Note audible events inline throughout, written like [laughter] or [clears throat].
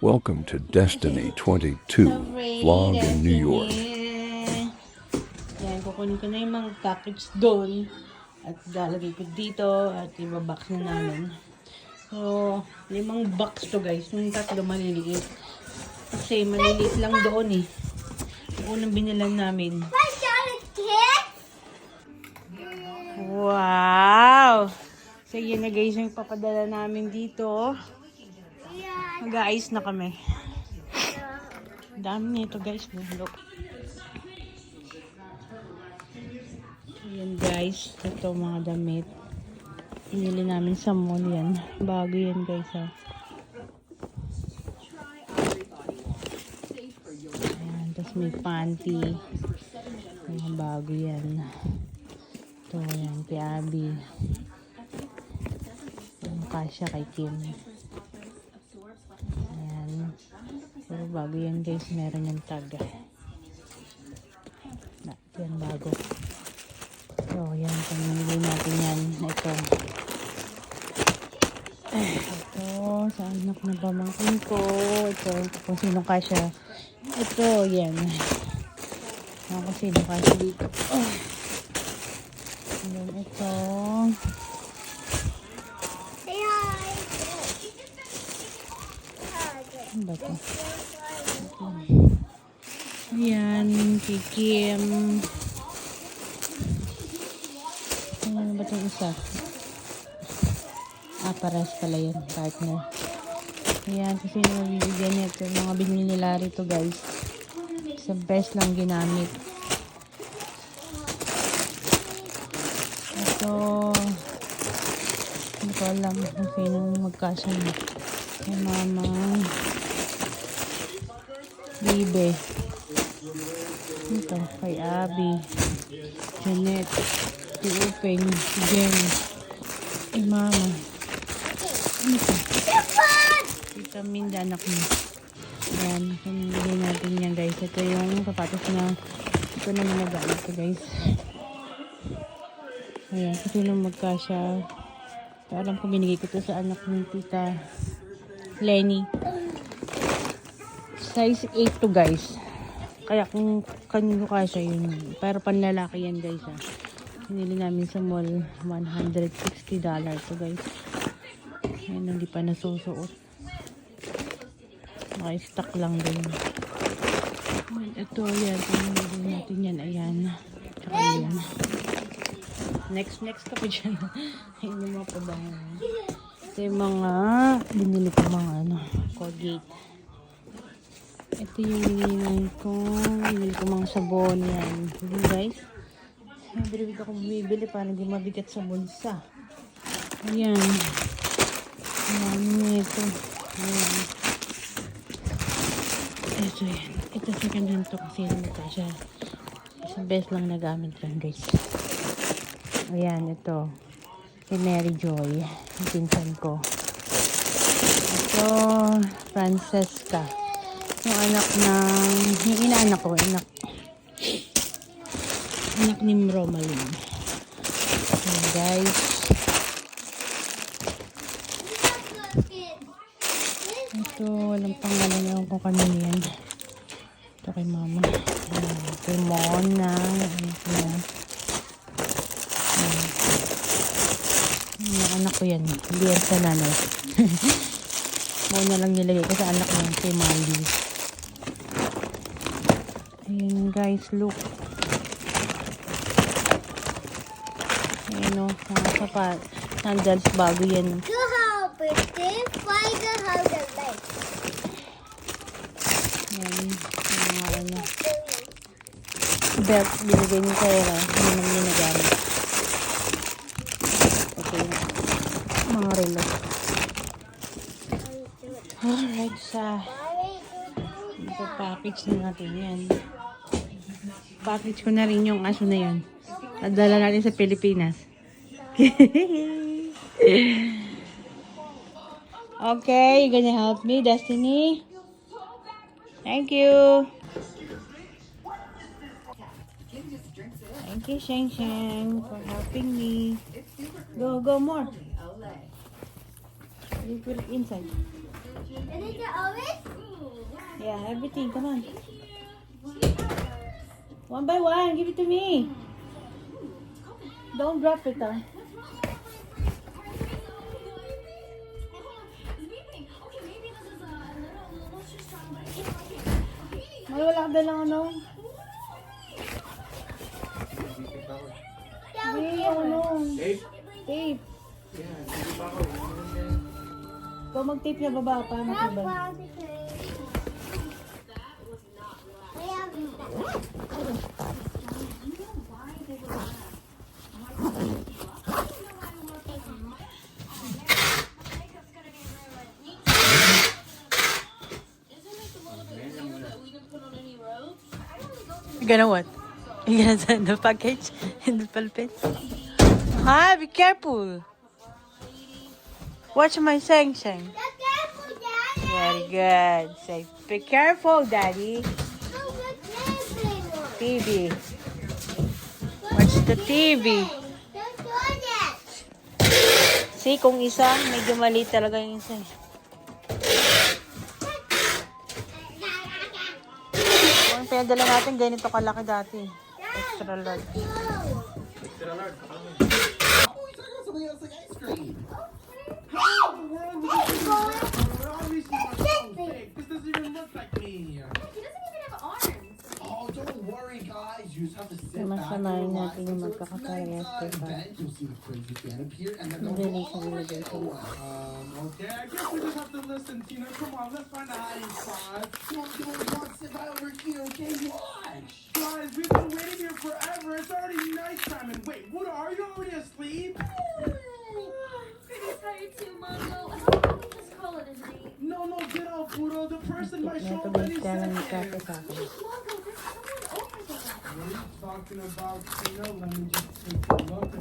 Welcome to Destiny 22 vlog in New York. Yan, kukunin ko na yung mga package doon. At lalagay ko dito at ibabox na namin. So, limang box to guys. Yung tatlo maliliit. Kasi maliliit lang doon eh. Yung unang binilan namin. Wow! So, yan na guys yung papadala namin dito. Mag-aayos na kami. Dami nito guys. Look. Ayan guys. Ito mga damit. Pinili namin sa mall yan. Bago yan guys ha. Ayan. Tapos may panty. Mga bago yan. Ito yan. Kay Abby. Yung kasya kay Kim. Pero bago yan guys, meron yung tag. Na, yan bago. So, yan. Pamili natin yan. Ito. Ito. Sa anak na pamangkin ko. Ito. Kung sino kasya. Ito. Yan. Kung sino kasya dito. Oh. Ayan. Ito. Ano ba ito? Ayan, kay Kim. Ano ba itong isa? Ah, pares pala yun, partner. Ayan, kasi sino mabibigyan nito. Yung mga binili nila rito, guys. Sa best lang ginamit. Ito, hindi ko alam kung sino magkasya na. Kay mama. Bibe. Ito, kay Abby. Janet. Si Upeng. Si Jen. Kay mama. Ito. Tita Minda, anak mo. Ayan, pamili natin yan guys. Ito yung sapatos na ito naman nag ko guys. Ayan, kasi nung magkasya. Alam ko binigay ko to sa anak ni tita Lenny. Size 8 to guys. Kaya kung kanino kasya yun. Pero panlalaki yan guys ha. Pinili namin sa mall. $160 to guys. Ayan, hindi pa nasusuot. Naka-stock lang din. Ayan, Ito yan. Pinili natin yan. Ayan. Tsaka yan. Next, next ka pa dyan. [laughs] Ayan yung mga pabangan. Ito yung mga binili ko mga ano, Colgate. Ito yung binili ko. Binili ko mga sabon yan. Hindi guys. Dito ako bumibili para hindi mabigat sa bulsa. Ayan. Ayan ito. Ayan. Ito yan. Ito second hand to kasi nito siya. Isang best lang nagamit yan guys. Ayan, ito. Si Mary Joy. Pinsan ko. Ito, Francesca. Yung anak ng, yung inaanak ko, anak, anak ni Romalyn. Ayan, guys. Ito, walang pangalan ewan ko kanino yan. Ito kay mama. Ayan, kay Mona. Ayan, ayan. Anak ko yan. Hindi yan sa nanay. [laughs] Muna lang nilagay ko sa anak ko si Mandy. Ayun guys, look. Ayun o, mga sapat. Sandals bago yan. Look how pretty. Why the how the light? Yung mga ano. Belt, binigay ni Kera. Hindi naman niya nagamit. Okay. Mga relo. Alright, sa package na natin yan. Package ko na rin yung aso na yan. Nadala natin sa Pilipinas. [laughs] okay, you gonna help me, Destiny? Thank you. Thank you, Sheng Sheng, for helping me. Go, go more. You put it inside. Is it always? Yeah, everything. Come on. One by one. Give it to me. Don't drop it, ah. May wala ka dalang ano? Hindi, ano? Tape. Ikaw mag-tape niya baba para matibay. You gonna what? You gonna [laughs] send the package in the pulpit? Ah, be careful. Watch my saying saying. Very good. Say, be careful, Daddy. TV. Watch the TV. See, kung isa, medyo mali talaga yung isa. eh. Kung pinadala natin, ganito kalaki dati. Extra large. This doesn't even look like me. Sanayin and natin yung relax until it's magkakaparehas, nighttime. diba? Then you'll see the crazy fan appear and then Hindi they'll rin go siya all the way nilagay sa away. Um, okay, I guess we just have to listen, Tina. Come on, let's find a hiding spot. Don't do it. Watch it right over here, okay? Watch. Guys, we've been waiting here forever. It's already nighttime. And wait, Buddha, are you already asleep? Pretty tired too, Mongo. How about we just call it a night? No, no, get up, Buddha. The person might show Neto up any balik kaya lang second. ni Kate sa akin. Mongo, there's someone What are you talking about, Tina? Let me just take a look.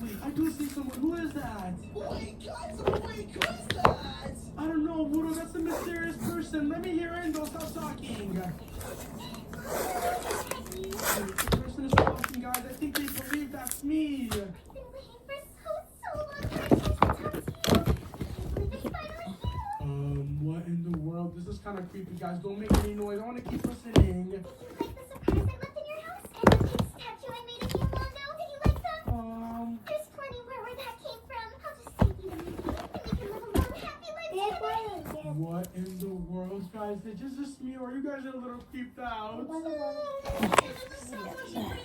Wait, I do see someone. Who is that? Wait, guys, wait, who's that? I don't know, Buddha. That's a mysterious person. Let me hear in. Don't stop talking. The person is talking, guys. I think they believe that's me. Um, what in the world? This is kind of creepy, guys. Don't make any noise. I want to keep listening. Did you like the surprise I left in your house? And the big statue I made of you, Mongo? Did you like them? Um, There's plenty where, where that came from. I'll just save you the money, and you can live a long, happy life together. what in the world, guys? Is this just me, or are you guys a little creeped out?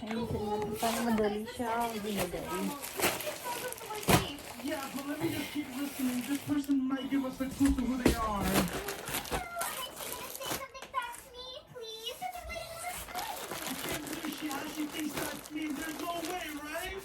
Ayusin natin paano madali siya. Hindi. Yeah, but let me just keep listening. This person might give us a clue to who they are. She actually thinks that's me. There's no way, right?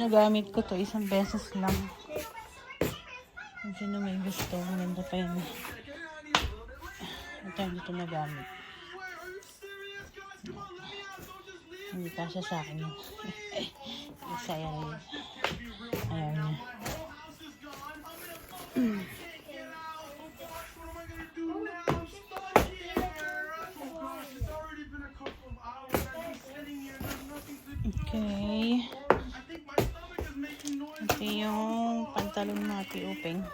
Ginagamit ko to isang beses lang. Kung sino may gusto, maganda pa yun. Ito hindi ito nagamit. Hindi kasya sa akin yun. [laughs] Sayang yun. Ayaw niya. [clears throat] Okay. be open.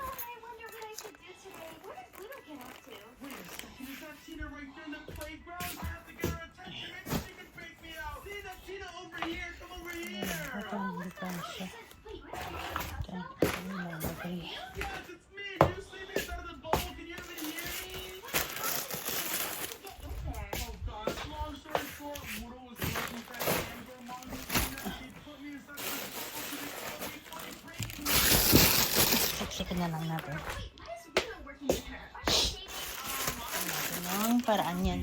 Sikin na lang natin. Natin ang paraan yan.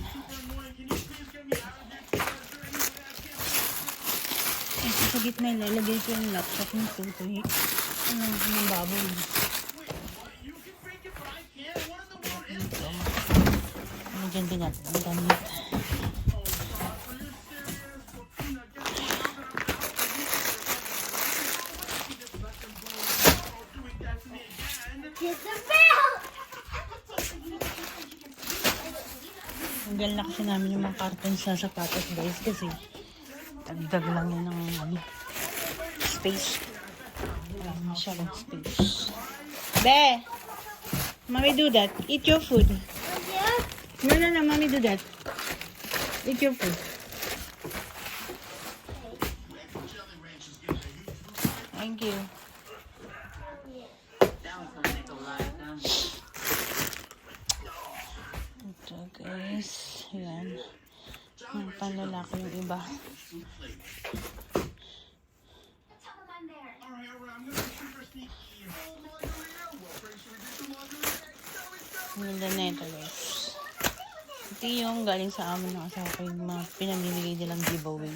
Ito sa gitna, ilalagay ko yung laptop ng tutoy. Ano, ano ng baboy. Ito, makasama. Ano dyan din natin ang gamit. tinanggal namin yung mga cartons sa sapatos guys kasi dagdag lang yun ng ano, space. Wala na siya ng space. Be! Mommy do that. Eat your food. No, no, no. Mommy do that. Eat your food. Thank you. na ako yung iba. Ganda na ito guys. Ito yung galing sa amin ng asawa ko yung mga pinamimigay nilang giveaway.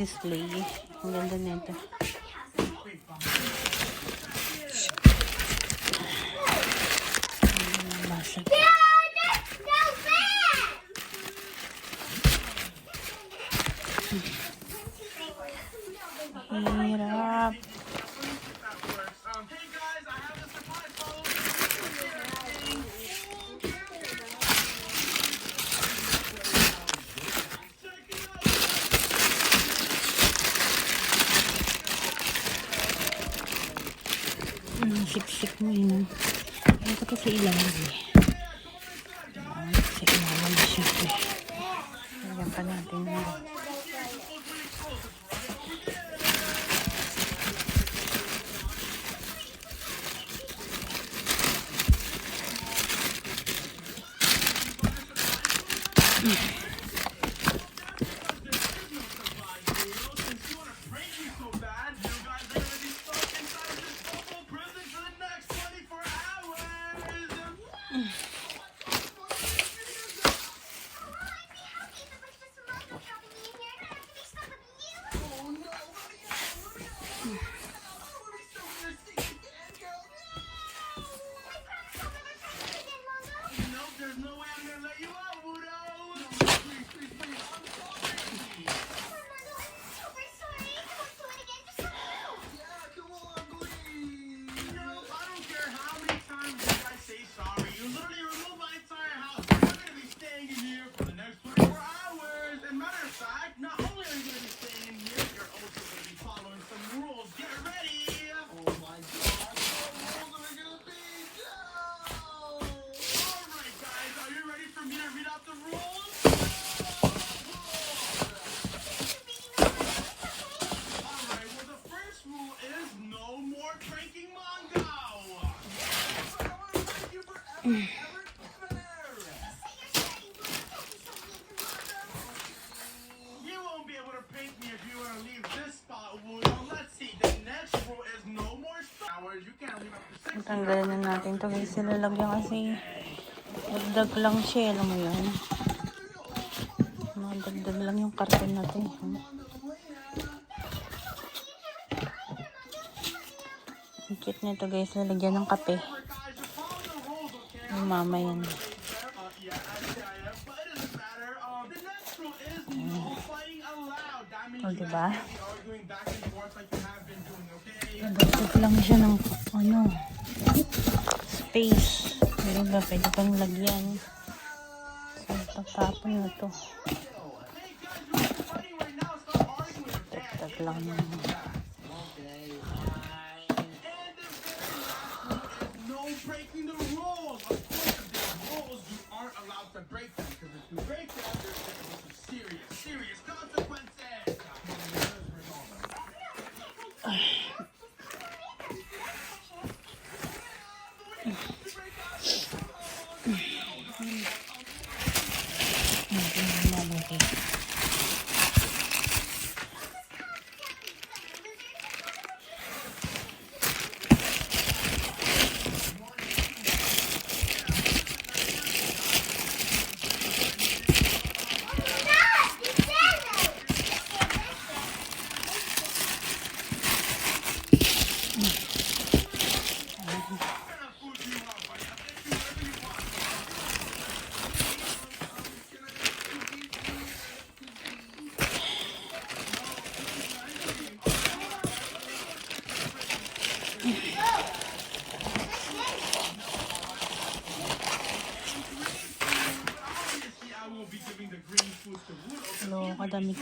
display. Ang ganda nito. Mm -hmm. ganito guys sila kasi dagdag lang siya alam mo yun. Madagdag lang yung karton natin. Ang cute nito guys. Lalagyan ng kape. Yung mama yan. O oh, diba? Nagagod lang siya ng ano, space. Pero ba, pwede pang lagyan. So, tatapon na to. Tagtag lang na. Breaking the rules. Of course, if rules, you aren't to break them. Because if you break them, there's serious, serious consequences.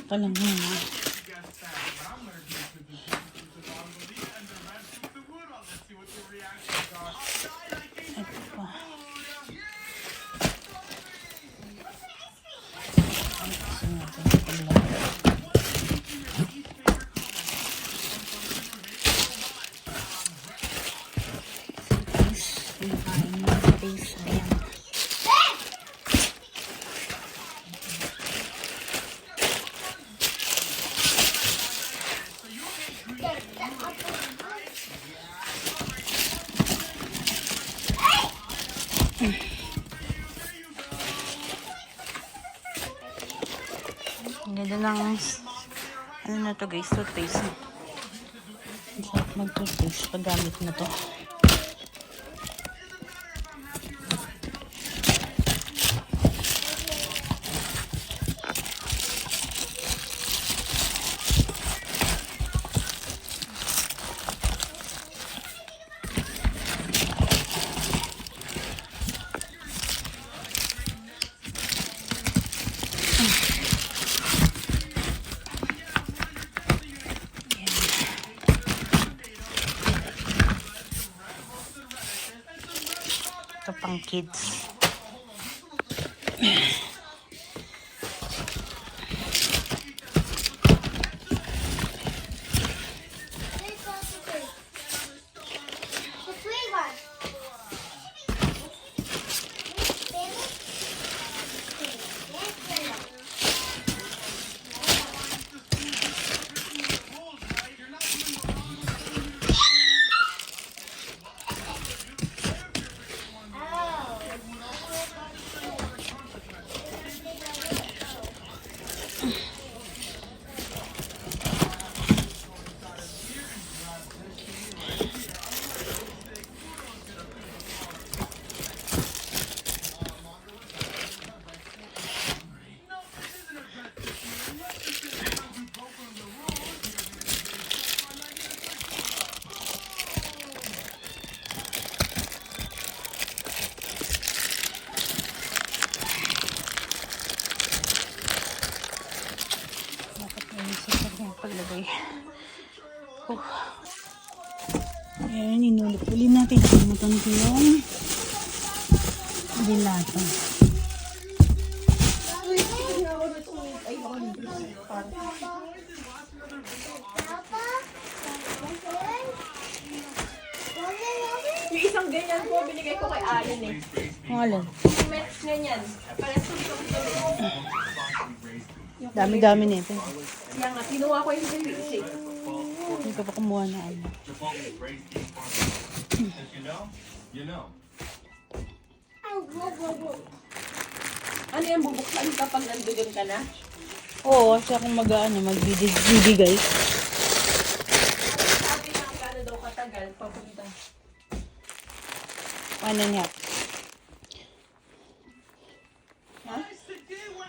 pa lang yun. Ito pa. Peace. Peace. Ayan. to guys, toothpaste. Mag-toothpaste paggamit na to. kids. Dami-dami nito. Yan nga, kinuha ko yung milkshake. Hindi ka pa kumuha na ano. Ano yung bubuksan kapag nandoon ka na? Oo, siya kung mag-ano, magbibigay guys. Sabi na ang daw katagal, papunta. One and.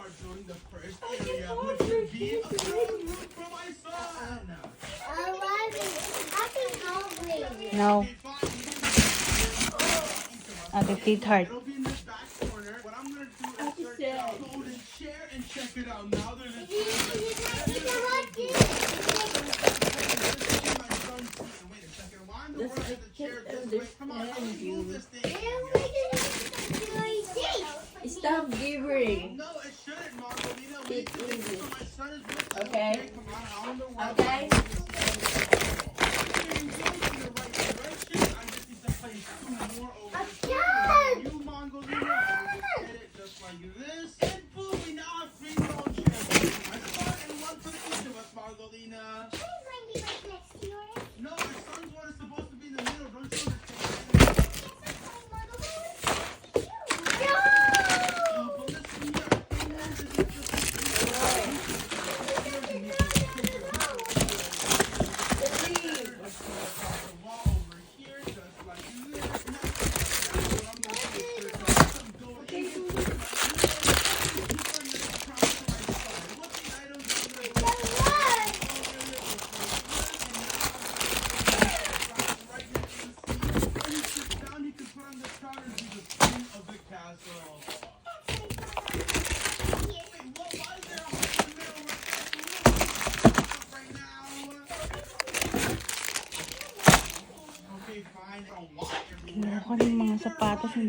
start drilling the first area, which would be a ground root from my son. No. I think it's hard. It'll be in this back corner. What I'm gonna do is search the golden chair and check it out now. No, it shouldn't, Okay. Okay.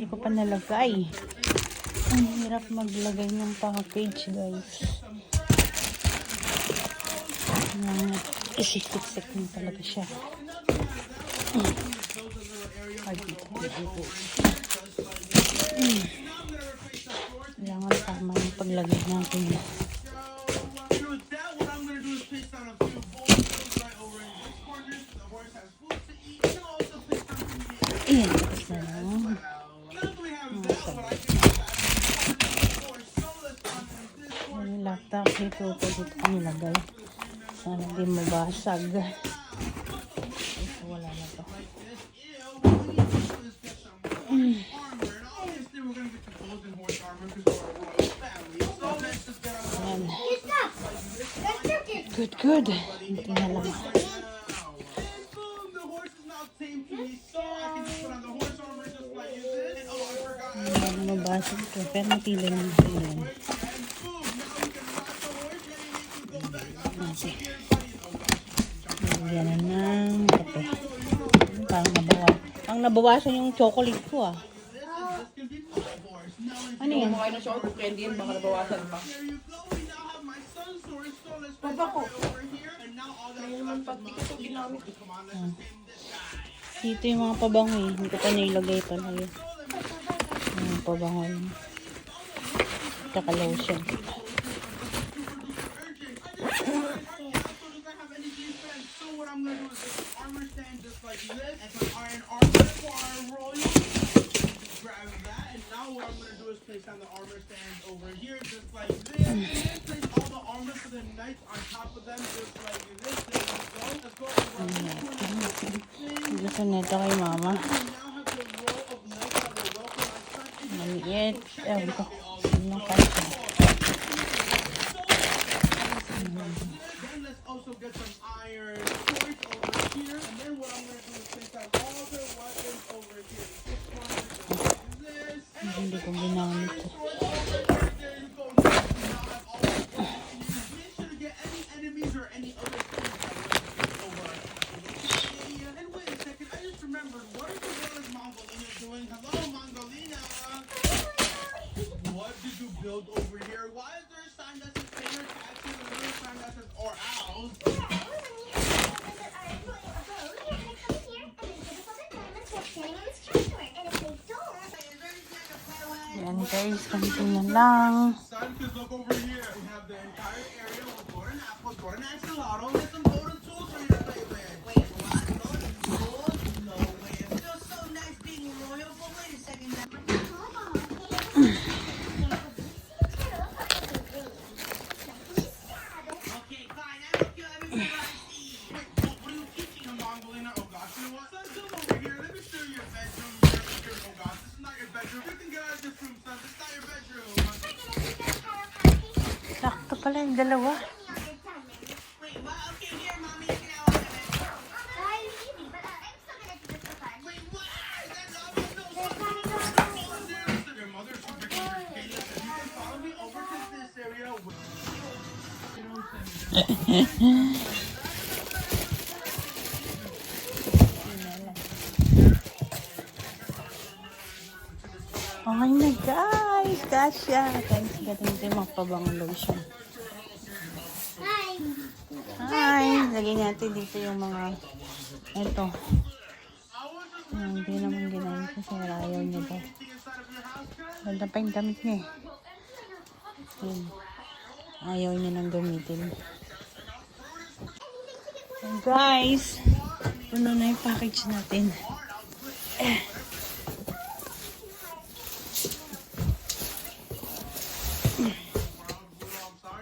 Hindi ko pa nalagay. Ang hirap maglagay ng package, guys. Isikip-sik na talaga siya. Mm. Kailangan tama yung paglagay natin. So, pwede ito nilagay. Para hindi mabasag. So, wala na to. Mm. Ayan. Good, good. Hindi na lang. Ayan, mabasag ko. Pero napili na. Ayan. Parang nabawasan yung chocolate ko ah. Ano yan? Kumakain ng chocolate candy yun, baka nabawasan pa. Baba ko. Ah. Dito yung mga pabango eh. Hindi ko pa nailagay pala yun. Yung pabango yun. Tsaka lotion. I'm gonna do is just armor stand just like this, and some iron armor for. Grab that, and now what I'm gonna do is place down the armor stand over here, just like this, and then place all the armor for the knights on top of them, just like this. There we go. Let's go. Gusto nito kay mama. We now have the row of knights that will welcome our son into Maliit. Ewan ko. Ano kasi. Then let's also get some iron swords over here. And then what I'm gonna do is place down all their weapons over here. This one this. And ginamit to. swords play with. Wait, this area. with- Okay na guys. Kasha. Thanks ka din yung mga pabangong lotion. Hi! Lagay natin dito yung mga ito. Hindi naman ginamit kasi ayaw niya daw. Ganda pa yung damit niya eh. Yun. Ayaw niya nang gamitin. And guys, puno na yung package natin.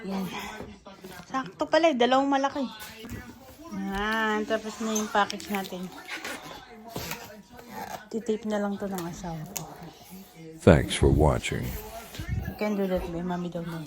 Yan. Sakto pala eh, dalawang malaki. Yan, tapos na yung package natin. Titape na lang to ng asawa ko. Thanks for watching. You can do that, babe. Mami daw na.